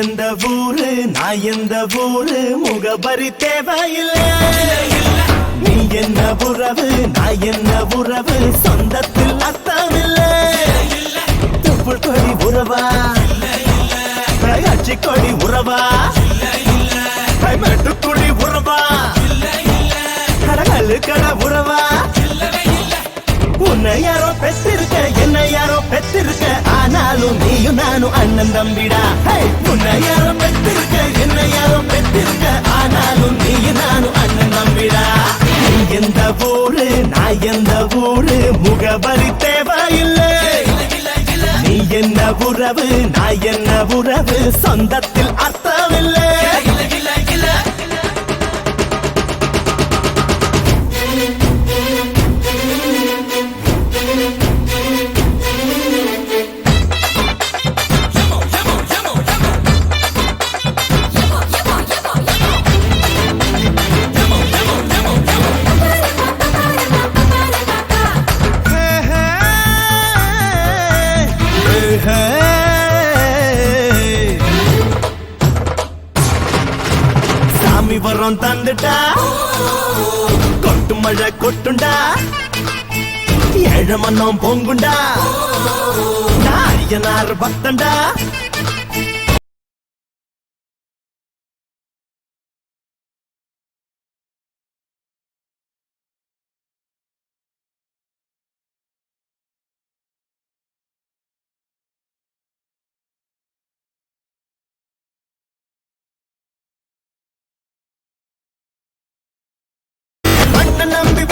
எந்த ஊரு? நான் எந்த ஊரு? முகபரி தேவையில்லை. நீ என்ன உறவு? நான் என்ன உறவு? சொந்தத்தில் அத்தமில்லை துப்புள் கொடி உறவா? அச்சி கொடி உறவா? மெட்டுக்குடி உறவா? கடகல்லு கட உறவா? உன்னை யாரோ பெற்றிருக்க என்னை நானும் அண்ணன் தம்பிடா. உன்னை யாரும் பெற்றிருக்க என்ன யாரும் பெற்றிருக்க ஆனாலும் நீ நானும் அண்ணன் தம்பிடா. எந்த ஊரு நான் எந்த ஊரு முகவரி தேவையில்லை. நீ என்ன உறவு நான் என்ன உறவு சொந்தத்தில் அர்த்தம் சாமி தந்துட்டா? கொட்டு மழை கொட்டுண்டா? ஏழமன்னம் பொங்குண்டா? நான் பக்தண்டா? மண்ண நம்பி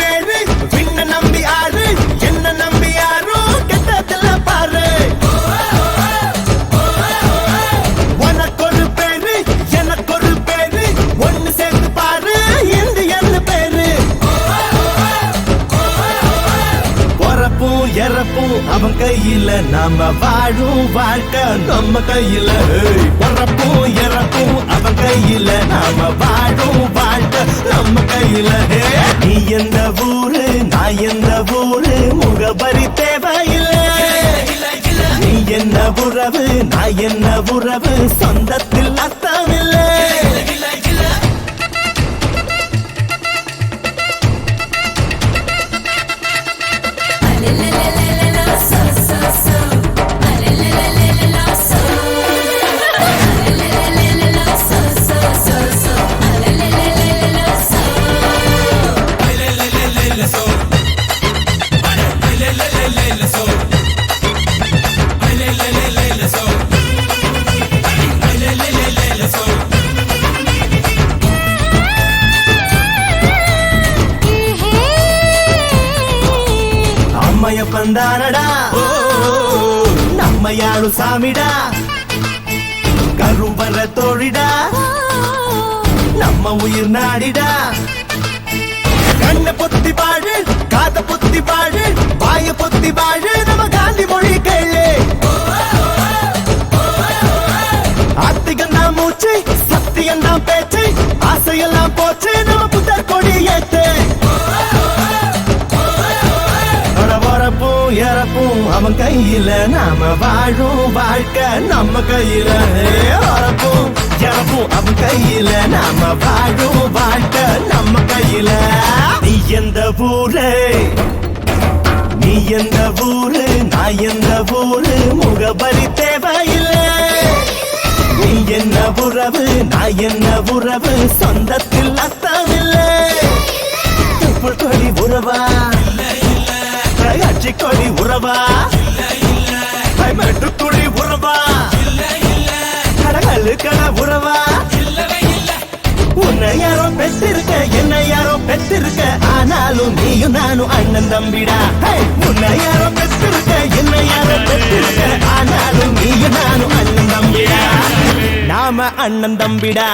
அவன் கையில நாம வாழும் வாழ்க்கை. நம்ம கையில பிறப்பும் இறப்பும் அவன் கையில நாம வாழும் வாழ்க்கை. நம்ம கையில நீ எந்த ஊரு நான் எந்த ஊரு முகபரி தேவையில்லை. நீ என்ன உறவு நான் என்ன உறவு சொந்தத்தில் அர்த்தமில்லை வந்தானடா. பந்தானடா நம்மையாಳು சாமிடா. கருவர தோழிடா. நம்ம உயிர் நாடிடா. கண்ண பொத்தி பாழு காத பொத்தி பாழு கையில நாம வாழும் வாழ்க்கை நம்ம கையில. ஏ, வரப்பும் இறப்பும். அவன் கையில நாம வாழும் வாழ்க்கை நம்ம கையில. நீ எந்த ஊரு? நீ எந்த ஊரு? நான் எந்த ஊரு? முகபரி தேவையில்லை. நீ என்ன உறவு? நான் என்ன உறவு? சொந்தத்தில் அத்தவில்லை கொடி உறவா? அச்சி கொடி உறவா? மெட்டுக்குடி உறவா? இல்ல இல்ல. கடலுக்கட உறவா? இல்லவே இல்ல. உன்னை யாரோ பெற்றிருக்க என்னை யாரோ பெற்றிருக்க ஆனாலும் நீயும் நானும் அண்ணன் தம்பிடா. உன்னை யாரோ பெற்றிருக்க என்னை யாரோ பெற்றிருக்க ஆனாலும் நீயும் நானும் அண்ணன் தம்பிடா. நாம அண்ணன் தம்பிடா.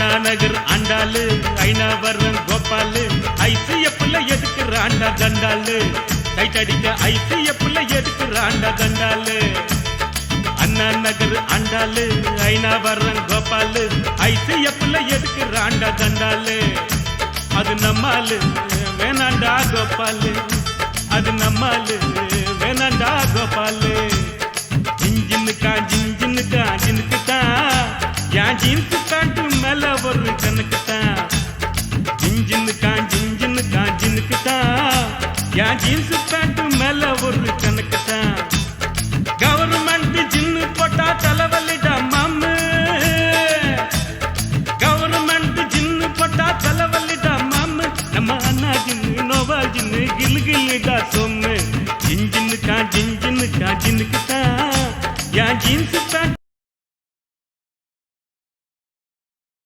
அண்ணாநகர் ஆண்டாளு ஐநாவரம் கோபாலு ஐசிய பிள்ளை எதுக்கு ராண்டா தண்டாலு டைட் அடிக்க ஐசிய பிள்ளை எதுக்கு ராண்டா தண்டாலு அண்ணா நகர் ஆண்டாளு ஐநாவரம் கோபாலு ஐசிய பிள்ளை எதுக்கு ராண்டா தண்டாலு அது நம்மாலு வேணாண்டா கோபாலு அது நம்மாலு வேணாண்டா கோபாலு ஜிஞ்சின்னுக்கா ஜிஞ்சின்னுக்கா ஜின்னுக்கு தான் என் ஜீன்ஸ் ஒரு கண்ணுக்குத்தான் தான் ஜிஞ்சின்னுக்கா ஜிஞ்சின்னுக்கா ஜினுக்கு தான் என் ஜீன்ஸ் பேண்ட் மேல ஒரு கண்ணுக்குத்தான். கவர்மெண்ட் ஜின்னு போட்டா தலைவலிடா மாமு. கவர்மெண்ட் ஜின்னு போட்டா தலைவலிடா மாமு. நம்ம அண்ணா ஜின்னு நோவா ஜின்னு கில்லு கில்லுடா சொம்மு ஜிஞ்சின்னுக்கா ஜிஞ்சின்னுக்கா ஜின்னுக்கு தான் என் ஜீன்ஸ்